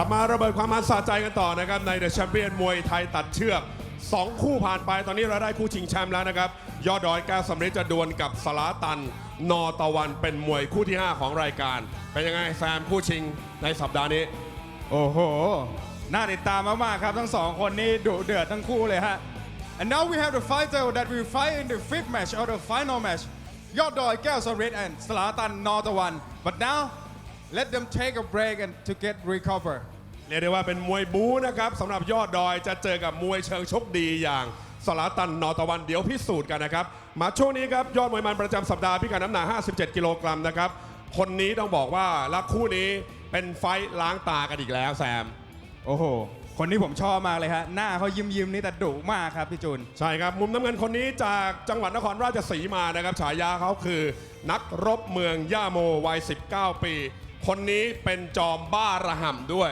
กลับมาระเบิดความมันสะใจกันต่อนะครับในเดอะแชมเปี้ยนมวยไทยตัดเชือก 2 คู่ผ่านไปตอนนี้เราได้คู่ชิงแชมป์แล้วนะครับ ยอดดอยแก้วสำริดจะดวลกับสลาตัน นอตะวันเป็นมวยคู่ที่ 5 ของรายการ เป็นยังไงแซมคู่ชิงในสัปดาห์นี้ โอ้โห น่าติดตามมาก ๆ ครับ ทั้งสองคนนี้ดุเดือดทั้งคู่เลยฮะ And now we have the fighter that will fight in the fifth match or the final match ยอดดอยแก้วสำริด and สลาตันนอตะวัน but now let them take a break and to get recover เรียกได้ว่าเป็นมวยบู๊นะครับสำหรับยอดดอยจะเจอกับมวยเชิงชกดีอย่างสลาตันนอตะวันเดี๋ยวพิสูจน์กันนะครับ มาช่วงนี้ครับ ยอดมวยมันประจำสัปดาห์พิกัดน้ำหนัก 57 กิโลกรัมนะครับ คนนี้ต้องบอกว่าและคู่นี้เป็นไฟท์ล้างตากันอีกแล้วแซม โอ้โห คนนี้ผมชอบมากเลยฮะ หน้าเขายิ้มยิ้มๆนี่แต่ดุมากครับพี่จูน ใช่ครับ มุมน้ำเงินคนนี้จากจังหวัดนครราชสีมานะครับ ฉายาเขาคือ นักรบเมืองย่าโมวัย 19 ปี คนนี้เป็นจอมบ้าระห่ำด้วย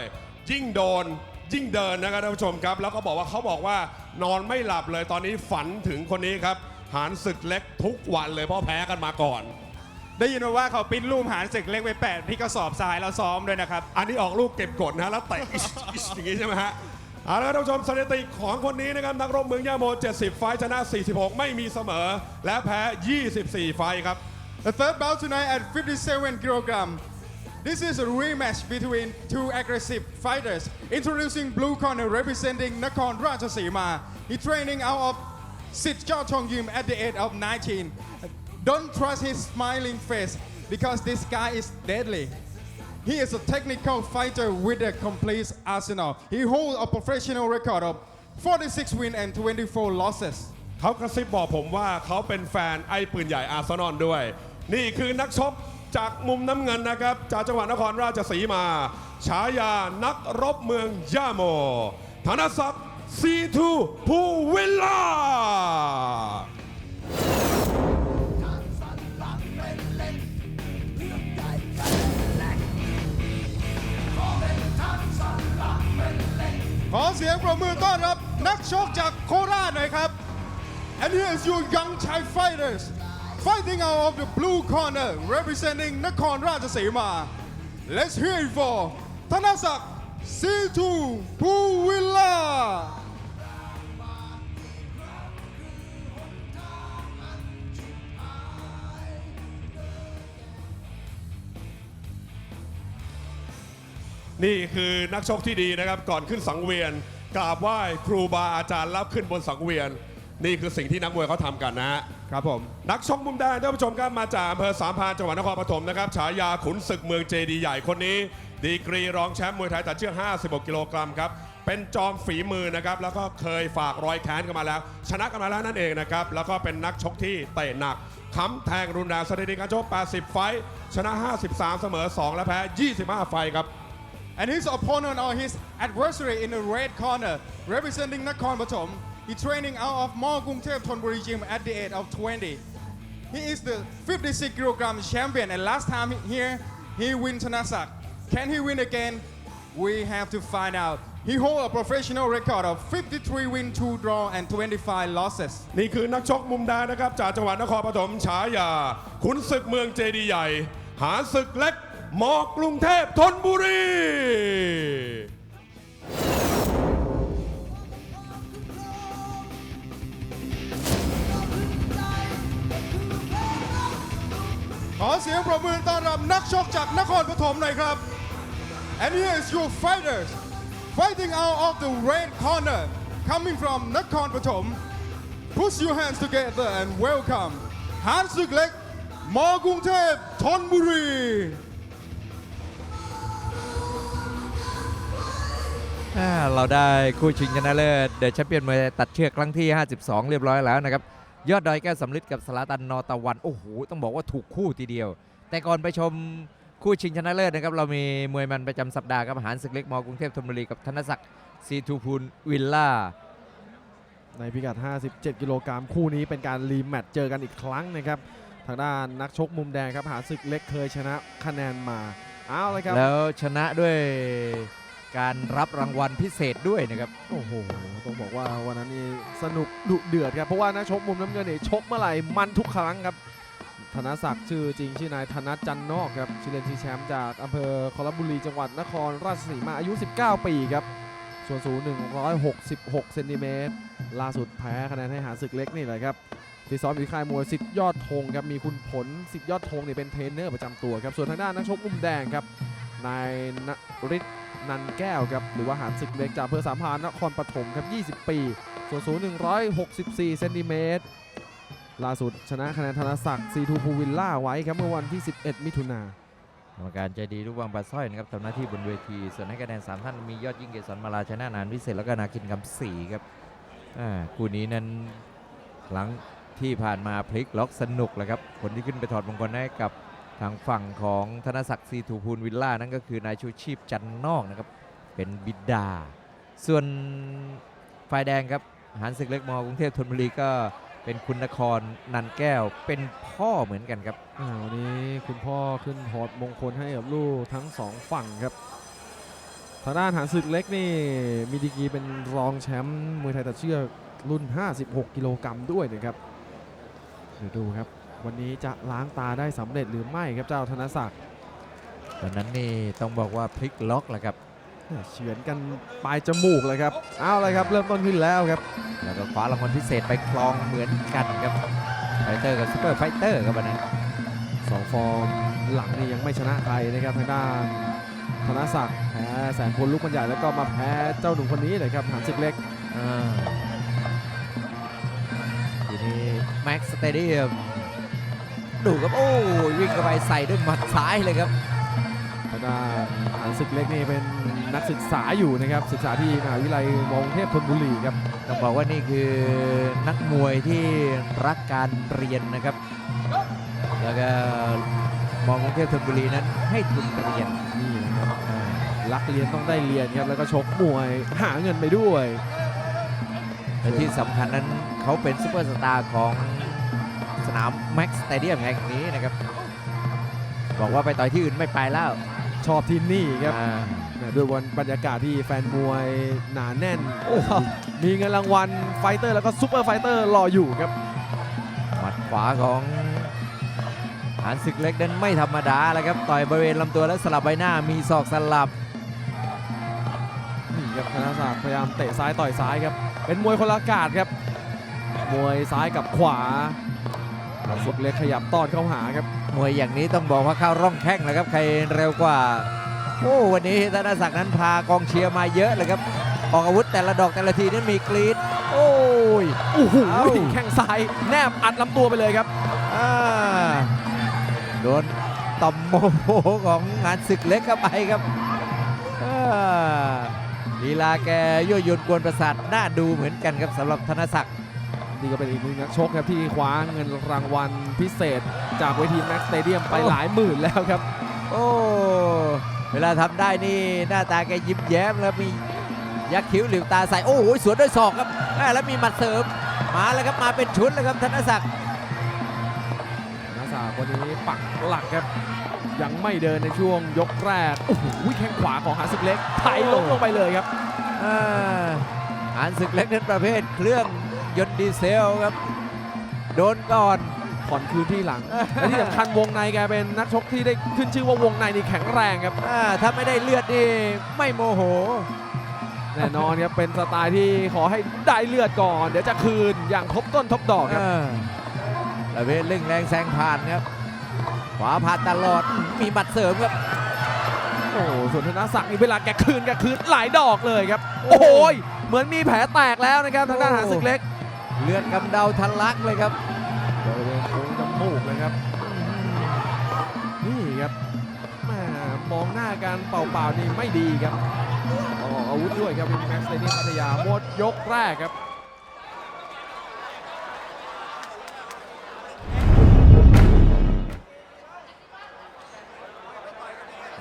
ยิ่งโดนยิ่งเดินนะครับท่านผู้ชมครับ แล้วก็บอกว่าเขาบอกว่านอนไม่หลับเลยตอนนี้ฝันถึงคนนี้ครับหานศึกเล็กทุกวันเลยเพราะแพ้กันมาก่อน ได้ยินมาว่าเขาปริ้นรูปหารศึกเล็กไปแปดที่กระสอบทรายแล้วซ้อมด้วยนะครับ อันนี้ออกลูกเก็บกดนะฮะแล้วเตะอิชอิชอย่างนี้ใช่ไหมฮะเอาละครับท่านผู้ชมสถิติของคนนี้นะครับนักรบเมืองย่าโม 70 ไฟท์ชนะ 46 ไม่มีเสมอ และแพ้ 24 ไฟท์ครับ The third bout tonight at 57 kilogram. This is a rematch between two aggressive fighters. Introducing blue corner representing Nakhon Ratchasima. He training out of Sit Chao Chong Yim at the age of 19. Don't trust his smiling face because this guy is deadly. He is a technical fighter with a complete arsenal. He holds a professional record of 46 wins and 24 losses. เขากระซิบบอกผมว่าเขาเป็นแฟนไอ้ปืนใหญ่อาร์เซนอลด้วย นี่คือนักชก จากมุมน้ำเงินนะครับ จากจังหวัดนครราชสีมาฉายานักรบเมืองย่าโม ธนศักดิ์ซีทูภูวิลล่าขอเสียงปรบมือต้อนรับนักชกจากโคราชหน่อยครับ and here is your young Thai fighters fighting out of the blue corner representing นครราชสีมา let's hear it for ธนศักดิ์ซีทูภูวิลล่านี่คือนักชกที่ดีนะครับ ก่อนขึ้นสังเวียน กราบไหว้ครูบาอาจารย์รับขึ้นบนสังเวียน นี่คือสิ่งที่นักมวยเขาทำกันนะฮะ ครับผม นักชกมุมแดงท่านผู้ชมครับมาจากอำเภอสามพรานจังหวัดนครปฐมนะครับฉายาขุนศึกเมืองเจดีใหญ่คนนี้ ดีกรีรองแชมป์มวยไทยตัดเชือก 56 กิโลกรัมครับ เป็นจอมฝีมือนะครับ แล้วก็เคยฝากรอยแค้นกันมาแล้ว ชนะกันมาแล้วนั่นเองนะครับ แล้วก็เป็นนักชกที่เตะหนักค้ำแทงรุนแรงสถิติการชก 80 ไฟท์ชนะ 53 เสมอ 2 และแพ้ 25 ไฟท์ครับ and his opponent or his adversary in the red corner representing Nakhon Pathom he training out of Mall Kungthep Thonburi Gym at the age of 20 He is the 56 kilogram champion, and last time here he win Tanasak. Can he win again? We have to find out. He hold a professional record of 53 win, 2 draw, and 25 losses. นี่คือนักชกมุมแดงนะครับ จากจังหวัดนครปฐมฉายา ขุนศึกเมืองเจดีย์ใหญ่ หาศึกเล็กมอกรุงเทพธนบุรี ขอเสียงปรบมือต้อนรับนักชกจากนครปฐมหน่อยครับ And here is your fighters fighting out of the red corner coming from Nakhon Pathom. Put your hands together and welcome หานศึกเล็กมอกรุงเทพธนบุรี อ่าเราได้คู่ชิงชนะเลิศเดอะแชมเปี้ยนมวยตัดเชือกครั้งที่ 52 เรียบร้อยแล้วนะครับ ยอดดอยแก้วสำลิดกับสลาตันนอตะวัน โอ้โห ต้องบอกว่าถูกคู่ทีเดียว แต่ก่อนไปชมคู่ชิงชนะเลิศนะครับ เรามีมวยมันประจำสัปดาห์ครับหารศึกเล็กมกรุงเทพธนบุรีกับธนศักดิ์ซีทูพูลวิลล่า ในพิกัด 57 กิโลกรัมคู่นี้เป็นการรีแมตช์เจอกันอีกครั้งนะครับ ทางด้านนักชกมุมแดงครับหาศึกเล็กเคยชนะคะแนนมา เอาเลยครับ แล้วชนะด้วย การรับรางวัลพิเศษด้วยนะครับ โอ้โห ต้องบอกว่าวันนั้นนี่สนุกดุเดือดครับ เพราะว่านักชกมุมน้ำเงินเนี่ยชกเมื่อไหร่มันทุกครั้งครับ ธนศักดิ์ชื่อจริงชื่อนายธนจันนอกครับชื่อเล่นชื่อแชมป์จากอำเภอคอลบุรีจังหวัดนครราชสีมาอายุ 19 ปีครับ ส่วนสูง 166 เซนติเมตร ล่าสุดแพ้คะแนนให้หาศึกเล็กนี่แหละครับที่ซ้อมอยู่ค่ายมวยสิทธิ์ยอดธงครับ มีคุณผลสิทธิ์ยอดธงเนี่ยเป็นเทรนเนอร์ประจำตัวครับ ส่วนทางด้านนักชกมุมแดงครับ นายนริศ นันแก้วครับหรือว่าหารศึกเล็กจากอำเภอสามพรานนครปฐมครับ 20 ปี ส่วนสูง 164 เซนติเมตร ล่าสุดชนะคะแนนธนศักดิ์ซีทูพูวิลล่าไว้ครับเมื่อวันที่ 11 มิถุนากรรมการใจดีลูกวางปลาสร้อยนะครับทำหน้าที่บนเวที ส่วนให้คะแนนสามท่านมียอดยิ่งเกษรมาลาชนะนานวิเศษแล้วก็นาคินคำศรีครับอ่าคู่นี้นั้นหลังที่ผ่านมาพลิกล็อกสนุกแหละครับคนที่ขึ้นไปถอดมงคลให้กับ ทางฝั่งของธนศักดิ์ซีทูพูลวิลล่านั่นก็คือนายชูชีพจันนอกนะครับ เป็นบิดา ส่วนฝ่ายแดงครับหานศึกเล็กมอกรุงเทพธนบุรีก็เป็นคุณนครนันแก้วเป็นพ่อเหมือนกันครับวันนี้คุณพ่อขึ้นถอดมงคลให้กับลูกทั้งสองฝั่งครับทางด้านหางศึกเล็กนี่มีดีกีเป็นรองแชมป์มวยไทยตัดเชือกรุ่น 56 กิโลกรัมด้วยนะครับเดี๋ยวดูครับ วันนี้จะล้างตาได้สำเร็จหรือไม่ครับเจ้าธนศักดิ์ตอนนั้นนี่ต้องบอกว่าพลิกล็อกแหละครับเฉือนกันปลายจมูกเลยครับเอาเลยครับเริ่มต้นขึ้นแล้วครับ แล้วก็คว้ารางวัลพิเศษไปครองเหมือนกันครับไฟเตอร์กับซูเปอร์ไฟเตอร์ครับวันนั้นสองฟอร์มหลังนี่ยังไม่ชนะใครนะครับทางด้านธนศักดิ์แพ้แสนพลลูกมันใหญ่แล้วก็มาแพ้เจ้าหนุ่มคนนี้เลยครับหางศึกเล็กอ่าทีนี้แม็กซ์สเตเดียม ดูครับโอ้ยวิ่งเข้าไปใส่ด้วยหมัดซ้ายเลยครับทางด้านหางศึกเล็กนี่เป็นนักศึกษาอยู่นะครับ ศึกษาที่มหาวิทยาลัยมอกรุงเทพธนบุรีครับ ต้องบอกว่านี่คือนักมวยที่รักการเรียนนะครับ แล้วก็มองกรุงเทพธนบุรีนั้นให้ทุนเรียนนี่นะครับอ่ารักเรียนต้องได้เรียนครับ แล้วก็ชกมวยหาเงินไปด้วย และที่สำคัญนั้นเขาเป็นซูเปอร์สตาร์ของส นามแม็กซ์สเตเดียมแห่งนี้นะครับ บอกว่าไปต่อยที่อื่นไม่ไปแล้วชอบที่นี่ครับอ่า เนี่ยด้วยวันบรรยากาศที่แฟนมวยหนาแน่น โอ้โหมีเงินรางวัลไฟเตอร์แล้วก็ซูเปอร์ไฟเตอร์รออยู่ครับ หมัดขวาของหานศึกเล็กนั้นไม่ธรรมดาแล้วครับ ต่อยบริเวณลำตัวและสลับใบหน้ามีศอกสลับ นี่ครับธนศักดิ์พยายามเตะซ้ายต่อยซ้ายครับ เป็นมวยคนละอากาศครับ มวยซ้ายกับขวา สุกเล็กขยับต้อนเข้าหาครับ มวยอย่างนี้ต้องบอกว่าเข้าร่องแข้งแล้วครับใครเร็วกว่า โอ้วันนี้ธนศักดิ์นั้นพากองเชียร์มาเยอะเลยครับออกอาวุธแต่ละดอกแต่ละทีนั้นมีกรีดโอ้ยโอ้โหเอ้าแข้งซ้ายแนบอัดลำตัวไปเลยครับอ่าโดนต่อมโมโหของงานศึกเล็กเข้าไปครับอ่าลีลาแกยั่วยวนกวนประสาทน่าดูเหมือนกันครับสำหรับธนศักดิ์ นี่ก็เป็นอีกหนึ่งนักชกครับที่คว้าเงินรางวัลพิเศษ จากเวทีแม็กสเตเดียมไปหลายหมื่นแล้วครับ โอ้เวลาทำได้นี่หน้าตาแกยิ้มแย้มแล้วมียักษ์คิ้วหลิวตาใสโอ้โหสวนด้วยศอกครับแม่แล้วมีหมัดเสริมมาแล้วครับมาเป็นชุดแล้วครับธนศักดิ์นาสาวันนี้ปักหลักครับ ยังไม่เดินในช่วงยกแรกโอ้โหแข้งขวาของหาศึกเล็กไถล้มลงไปเลยครับอ่าหานศึกเล็กนั้นประเภทเครื่อง ยนต์ดีเซลครับ โดนก่อนผ่อนคืนที่หลัง และที่สำคัญวงในแกเป็นนักชกที่ได้ขึ้นชื่อว่าวงในนี่แข็งแรงครับอาถ้าไม่ได้เลือดนี่ไม่โมโห แน่นอนครับ เป็นสไตล์ที่ขอให้ได้เลือดก่อน เดี๋ยวจะคืนอย่างทบต้นทบดอกครับอ่าประเภทเร่งแรงแซงผ่านครับ ขวาผ่านตลอดมีหมัดเสริมครับ โอ้โหส่วนธนศักดิ์นี่เวลาแกคืนแกคืนหลายดอกเลยครับ โอ้โหยเหมือนมีแผลแตกแล้วนะครับทางด้านหาศึกเล็ก เลือดกำเดาทะลักเลยครับบริเวณโค้งจมูกเลยครับ นี่ครับแหม่มองหน้ากันเปล่าๆนี่ไม่ดีครับต้องออกอาวุธด้วยครับวินแม็กซ์เตเดียมพัทยาหมดยกแรกครับ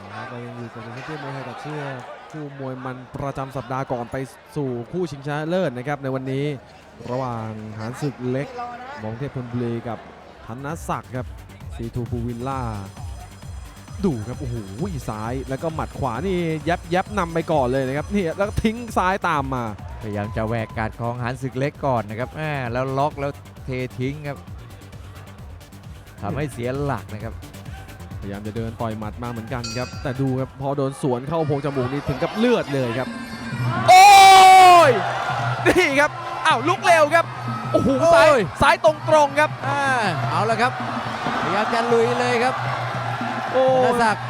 นะครับเรายังอยู่กับเพื่อนมวยไทยตัดเชือกคู่มวยมันประจำสัปดาห์ก่อนไปสู่คู่ชิงชนะเลิศนะครับในวันนี้ ระหว่างหานศึกเล็กมองเทพพลบุรีกับธนศักดิ์ครับซีทูพูวิลล่าดูครับโอ้โหซ้ายแล้วก็หมัดขวานี่ยับยับนำไปก่อนเลยนะครับนี่แล้วก็ทิ้งซ้ายตามมาพยายามจะแหวกการของหานศึกเล็กก่อนนะครับแหมแล้วล็อกแล้วเททิ้งครับธทำให้เสียหลักนะครับ พยายามจะเดินต่อยหมัดมาเหมือนกันครับ แต่ดูครับพอโดนสวนเข้าโพรงจมูกนี่ถึงกับเลือดเลยครับ โอ้ยนี่ครับ อ้าวลุกเร็วครับโอ้โหซ้ายโอ้ย ซ้ายตรงตรงๆครับอ่าเอาละครับพยายามจะลุยเลยครับโอ้ธนยศักดิ์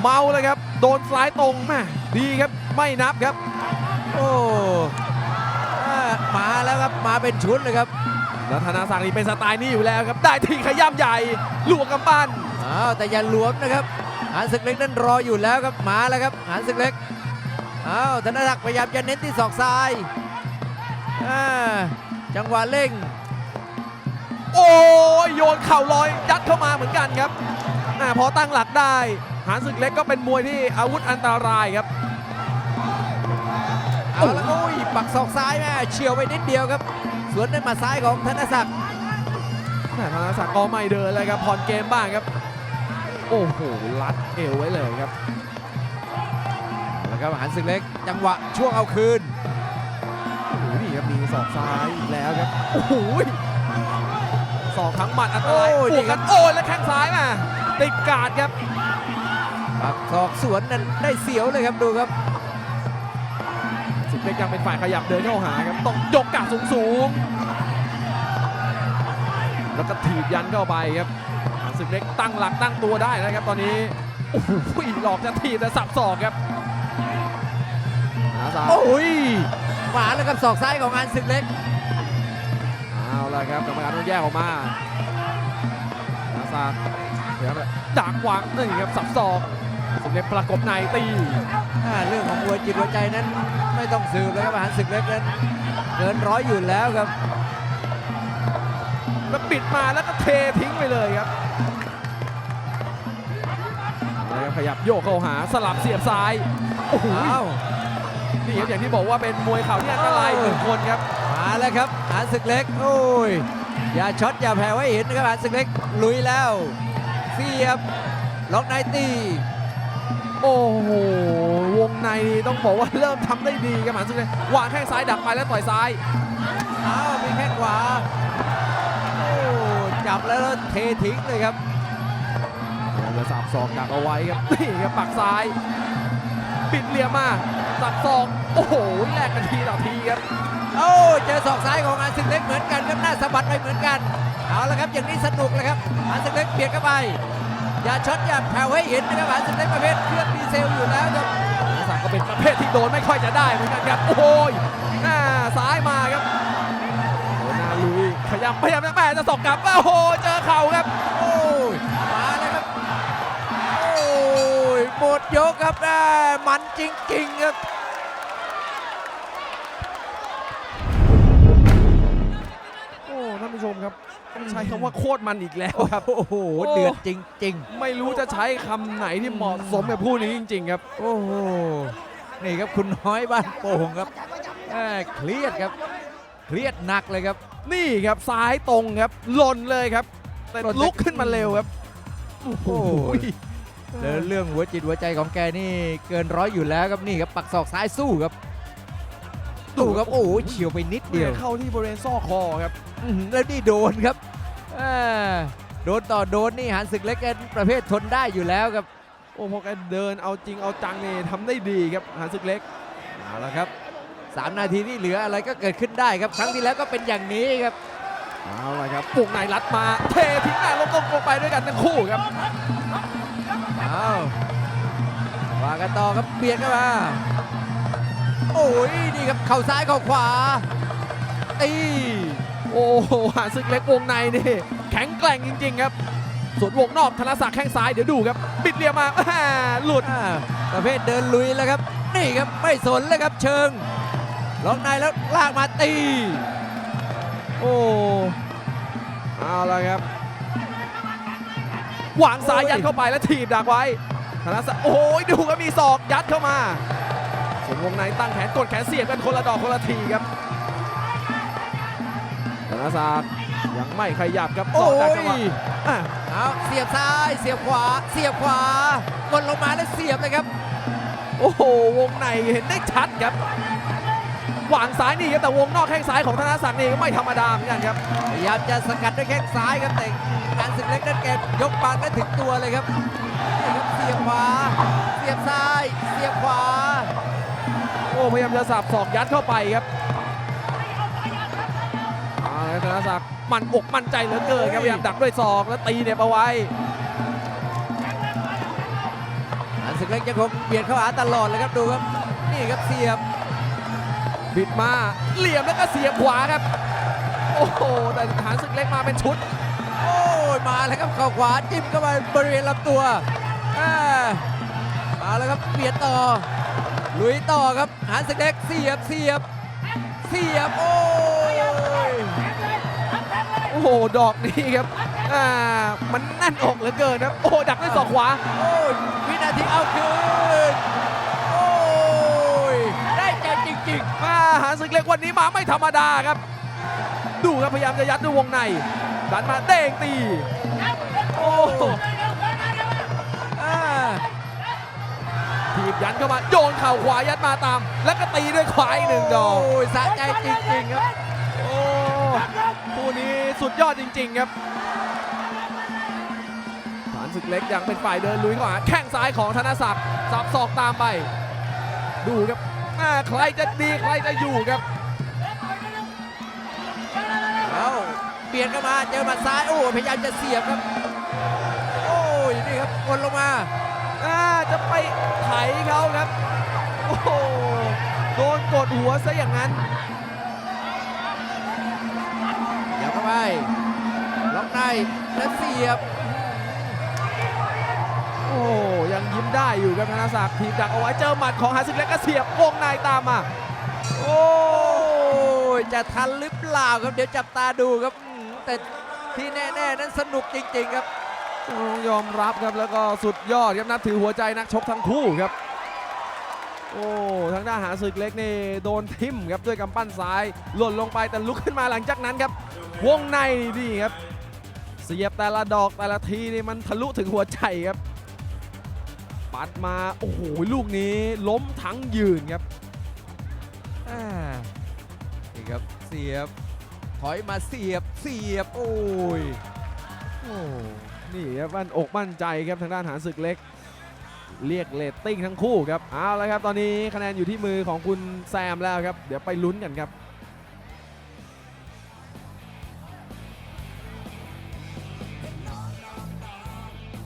เมาเลยครับ โดนซ้ายตรงแม่ดีครับไม่นับครับโอ้อ่ามาแล้วครับมาเป็นชุดเลยครับแล้วธนาศักดิ์นี่เป็นสไตล์นี้อยู่แล้วครับ ได้ทีขย้ำใหญ่ลวกกำปั้นอ้าวแต่อย่าหลวมนะครับหานศึกเล็กนั้นรออยู่แล้วครับมาแล้วครับหานศึกเล็กอ้าวธนศักดิ์พยายามจะเน้นที่ศอกซ้าย อ่าจังหวะเร่ง โอ้ยโยนเข่าลอยยัดเข้ามาเหมือนกันครับอ่าพอตั้งหลักได้ หานศึกเล็กก็เป็นมวยที่อาวุธอันตรายครับเอาแล้วก็อุ้ยปักศอกซ้ายแม่เฉียวไปนิดเดียวครับ สวนด้วยหมาซ้ายของธนศักดิ์แม่ธนาศักดิ์ก็ไม่เดินเลยครับผ่อนเกมบ้างครับ โอ้โหรัดเอวไว้เลยครับแล้วครับหันศึกเล็ก จังหวะช่วงเอาคืน ศอกซ้ายอีกแล้วครับ โอ้โหศอกทั้งหมัดอันตรายโอ้ยบวกกันโอ้ยแล้วแข้งซ้ายมาติดการ์ดครับปักศอกสวนนั้นได้เสียวเลยครับดูครับสิบเล็กยังเป็นฝ่ายขยับเดินเข้าหาครับต้องยกกาดสูงสูงๆแล้วก็ถีบยันเข้าไปครับสิบเล็กตั้งหลักตั้งตัวได้นะครับ ตอนนี้โอ้โหหลอกจะถีบแต่สับศอกครับนาซาโอ้ย มาแล้วครับศอกซ้ายของหันศึกเล็ก เอาละครับกรรมการต้องแยกออกมานาซาเดี๋ยวครับดักวางนี่ครับสับศอกสิบเล็กประกบในตีอ่าเรื่องของหัวจิตหัวใจนั้นไม่ต้องสืบเลยครับหันศึกเล็กนั้นเกินร้อยอยู่แล้วครับแล้วปิดมาแล้วก็เททิ้งไปเลยครับแล้วก็ขยับโยกเข้าหาสลับเสียบซ้ายโอ้โหอ้าว นี่ครับอย่างที่บอกว่าเป็นมวยเข่าที่อันตรายหนึ่งคนครับ มาแล้วครับหันศึกเล็ก โอ้ย อย่าช็อตอย่าแผ่ไว้เห็นนะครับหันศึกเล็กลุยแล้วเสียบล็อกในตีโอ้โห วงในนี่ต้องบอกว่าเริ่มทำได้ดีครับหมันสุดเลยวางแข้งซ้ายดักไปแล้วต่อยซ้ายอ้าวมีแข้งขวาโอ้จับแล้วเททิ้งเลยครับแล้วสับศอกดักเอาไว้ครับนี่ครับปักซ้าย ปิดเหลี่ยมมาสับศอกโอ้โหแลกกันทีต่อทีครับโอ้เจอศอกซ้ายของอันศึกเล็กเหมือนกันครับหน้าสะบัดไปเหมือนกันเอาละครับอย่างนี้สนุกเลยครับอันศึกเล็กเบียดเข้าไปอย่าช็อตอย่าแผ่วให้เห็นนะครับอันศึกเล็กประเภทเครื่องดีเซลอยู่แล้วครับสักก็เป็นประเภทที่โดนไม่ค่อยจะได้เหมือนกันครับโอ้ยหน้าซ้ายมาครับโอ้หน้าลุยขยับพยายามจะแม่จะสอกกลับโอ้โหเจอเข่าครับ หมดยกครับแม่มันจริง ๆ ครับโอ้ท่านผู้ชมครับ ต้องใช้คำว่าโคตรมันอีกแล้วครับ โอ้โหโอ้เดือดจริง ไม่รู้จะใช้คำไหนที่เหมาะสมกับผู้นี้จริง ๆ ครับ ๆ โอ้โหนี่ครับคุณน้อยบ้านโป่งครับแม่เครียดครับ เครียดหนักเลยครับ นี่ครับซ้ายตรงครับหล่นเลยครับ แต่หล่นลุกขึ้นมาเร็วครับ โอ้โห เดินเรื่องหัวจิตหัวใจของแกนี่เกินร้อยอยู่แล้วครับนี่ครับปักศอกซ้ายสู้ครับสู้ครับโอ้โหเฉียวไปนิดเดียวเข้าที่บริเวณซอกคอครับอื้อหือแล้วนี่โดนครับอ่าโดนต่อโดนนี่หันศึกเล็กแกประเภททนได้อยู่แล้วครับ โอ้พอแกเดินเอาจริงเอาจังนี่ทำได้ดีครับหานศึกเล็กเอาละครับสามนาทีที่เหลืออะไรก็เกิดขึ้นได้ครับ ครั้งที่แล้วก็เป็นอย่างนี้ครับเอาละครับปลุกในรัดมาเททิ้งหน้าลงตรงลงไปด้วยกันทั้งคู่ครับเอาวากันต่อครับเบียดเข้ามา โอ้ยนี่ครับเข่าซ้ายเข่าขวาตีโอ้โหหานศึกเล็กวงในนี่แข็งแกร่งจริง ๆ ครับส่วนวงนอกธนศักดิ์แข้งซ้ายเดี๋ยวดูครับปิดเหลี่ยมมาหลุดประเภทเดินลุยแล้วครับ นี่ครับไม่สนเลยครับเชิงล็อกในแล้วลากมาตี โอ้เอาละครับ วางซ้ายยัดเข้าไปแล้วถีบดักไว้ธนศักดิ์โอ้ยดูครับมีศอกยัดเข้ามาส่วนวงในตั้งแขนกดแขนเสียบกันคนละดอกคนละทีครับธนศักดิ์ยังไม่ขยับครับโอ้ศกดักจังหวะยอะเอาเสียบซ้ายเสียบขวา เสียบขวากดลงมาแล้วเสียบเลยครับ โอ้โหวงในเห็นได้ชัดครับวางซ้ายนี่ครับแต่วงนอกแข้งซ้ายของธนศักดิ์นี่ก็ไม่ธรรมดาเหมือนกันครับพยายามจะสกัดด้วยแข้งซ้ายครับแต่การศึกเล็กนั้นแกยกปากได้ถึงตัวเลยครับนี่ครับเสียบขวา เสียบซ้าย เสียบขวา โอ้พยายามจะสับศอกยัดเข้าไปครับเอาละธนศักดิ์มันอกมั่นใจเหลือเกินครับพยายามดักด้วยศอกแล้วตีเหน็บเอาไว้การศึกเล็กยังคงเบียดเข้าหาตลอดเลยครับดูครับ นี่ครับเสียบ บิดมาเหลี่ยมแล้วก็เสียบขวาครับ โอ้โหแต่ฐานศึกเล็กมาเป็นชุดโอ้ ยมาแล้วครับเข่าขวาจิ้มเข้าไปบริเวณลำตัวอ่ามาแล้วครับเบียดต่อลุยต่อครับหานศึกเล็กเสียบเสียบเสียบโอ้ยโอ้โหดอกนี้ครับอ่ามันแน่นอกเหลือเกินครับโอ้โหดักด้วยศอกขวาโอ้ยวินาทีเอาคืนโอ้ยได้ใจจริงมาหาศึกเล็กวันนี้มาไม่ธรรมดาครับ ดูครับพยายามจะยัดด้วยวงใน ดันมาเด้งตี โอ้โหๆอ่าถีบยันเข้ามาโยนเข่าขวายัดมาตาม แล้วก็ตีด้วยขวาอีกหนึ่งดอกโอ้ยสะใจจริงๆครับ โอ้คู่นี้สุดยอดจริง ๆครับฐานศึกเล็กยังเป็นฝ่ายเดินลุยเข้าหาแข้งซ้ายของธนศักดิ์สับศอกตามไป ดูครับอ่าใครจะดีใครจะอยู่ครับ เปลี่ยนเข้ามาเจอหมัดซ้ายโอ้พยายามจะเสียบครับ โอ้ยนี่ครับกดลงมาอ่าจะไปไถเขาครับ โอ้โหโดนกดหัวซะอย่างนั้นเดี๋ยวเข้าไปล็อกในแล้วเสียบ โอ้ยังยิ้มได้อยู่ครับธนศักดิ์ทีบดักเอาไว้เจอหมัดของหาศึกเล็กก็เสียบวงในตามมาโอ้จะทันหรือเปล่าครับเดี๋ยวจับตาดูครับ แต่ที่แน่ๆนั้นสนุกจริง ๆ ครับต้องยอมรับครับแล้วก็สุดยอดครับนับถือหัวใจนักชกทั้งคู่ครับ โอ้ทางด้านหาศึกเล็กนี่โดนทิ่มครับด้วยกำปั้นซ้ายหล่นลงไปแต่ลุกขึ้นมาหลังจากนั้นครับ วงในนี่ครับ เสียบแต่ละดอกแต่ละทีนี่มันทะลุถึงหัวใจครับ ปัดมาโอ้โหลูกนี้ล้มทั้งยืนครับนี่ครับเสียบ อยมาเสียบเสียบโอ้ยโอ้นี่ครับมั่นอกมั่นใจครับทางด้านหารศึกเล็ก เรียกเลตติ้งทั้งคู่ครับเอาละครับตอนนี้คะแนนอยู่ที่มือของคุณแซมแล้วครับ เดี๋ยวไปลุ้นกันครับ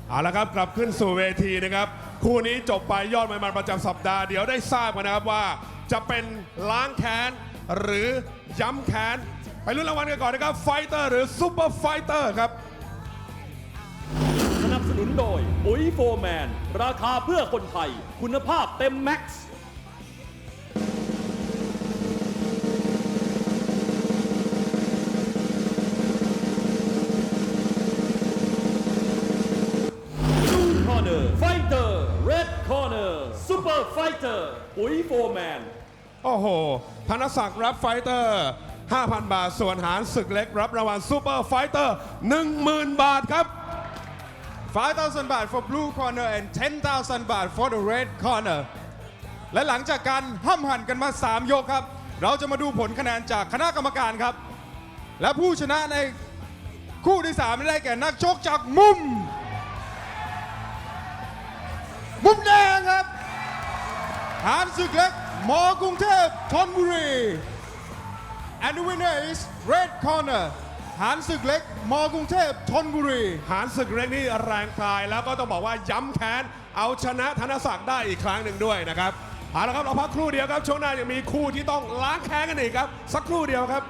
เอาละครับกลับขึ้นสู่เวทีนะครับ คู่นี้จบไปยอดมวยมันประจำสัปดาห์เดี๋ยวได้ทราบกันนะครับว่าจะเป็นล้างแค้นหรือย้ำแค้น ไปลุ้นรางวัลกันก่อนนะครับไฟเตอร์หรือซูเปอร์ไฟเตอร์ครับ สนับสนุนโดยปุ๋ยโฟร์แมน ราคาเพื่อคนไทย คุณภาพเต็มแม็กซ์ Blue Corner Fighter Red Corner Super Fighter ปุ๋ยโฟร์แมน โอ้โห ธนศักดิ์รับไฟเตอร์ 5,000 บาท ส่วนหารศึกเล็กรับรางวัลซูเปอร์ไฟเตอร์ 10,000 บาทครับ 5,000 baht for blue corner and 10,000 baht for the red corner และหลังจากการห้ำหั่นกันมา 3 ยกครับ เราจะมาดูผลคะแนนจากคณะกรรมการครับ และผู้ชนะในคู่ที่ 3 ได้แก่นักชกจากมุม มุมแดงครับ หานศึกเล็กมอกรุงเทพธนบุรี and the winner is red corner หานศึกเล็กมอกรุงเทพธนบุรี หานศึกเล็กนี่แรงกายแล้วก็ต้องบอกว่าย้ำแค้น เอาชนะธนศักดิ์ได้อีกครั้งหนึ่งด้วยนะครับเอาละครับเราพักครู่เดียวครับช่วงหน้ายังมีคู่ที่ต้องล้างแค้นกันอีกครับ สักครู่เดียวครับ